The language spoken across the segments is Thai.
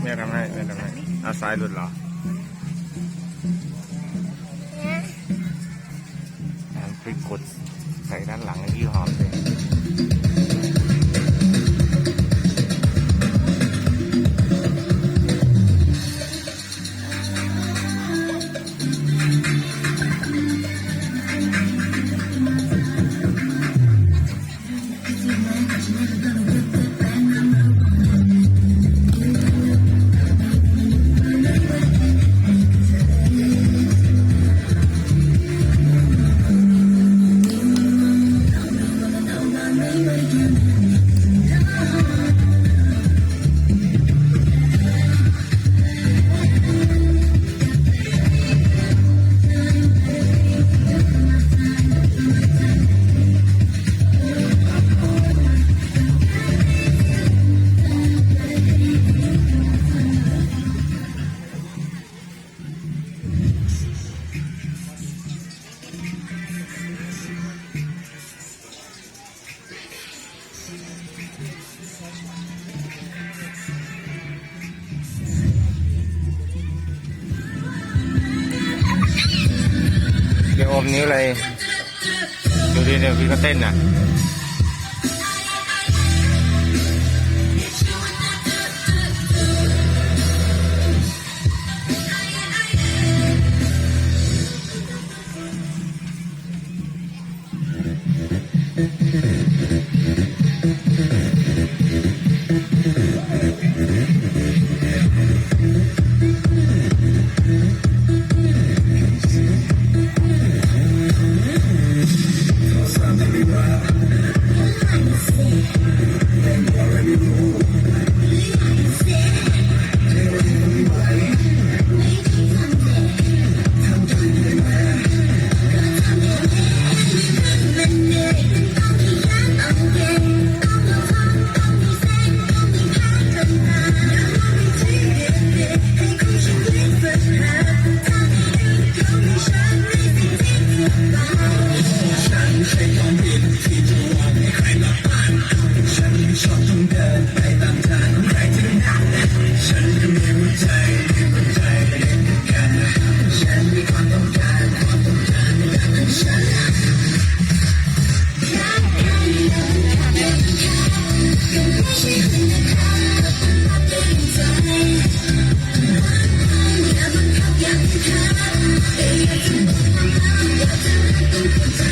แม่ทำให้ไม่ทำให้อาสายหลุดเหรอ อมนิ้วเลยดูดิเดี๋ยวพี่ก็เต้นน่ะ Thank you.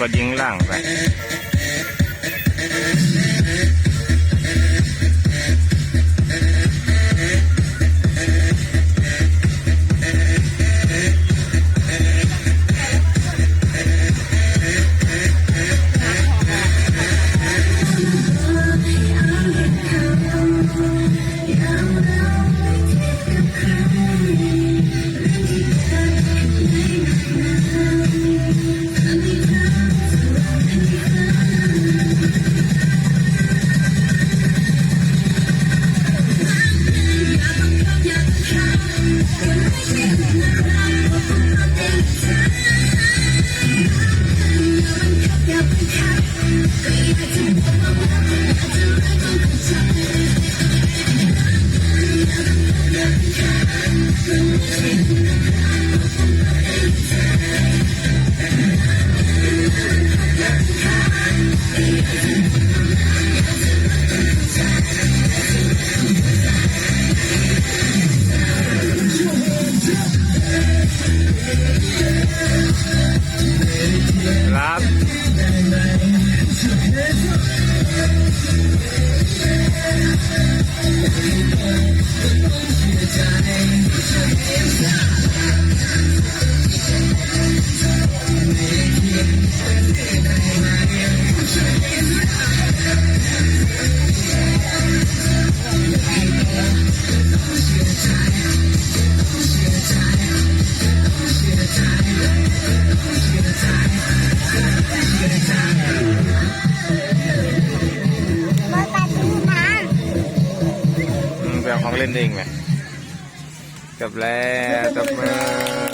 ก็ยิงล่างไป เล่นเองไหมจบแล้วจบมือ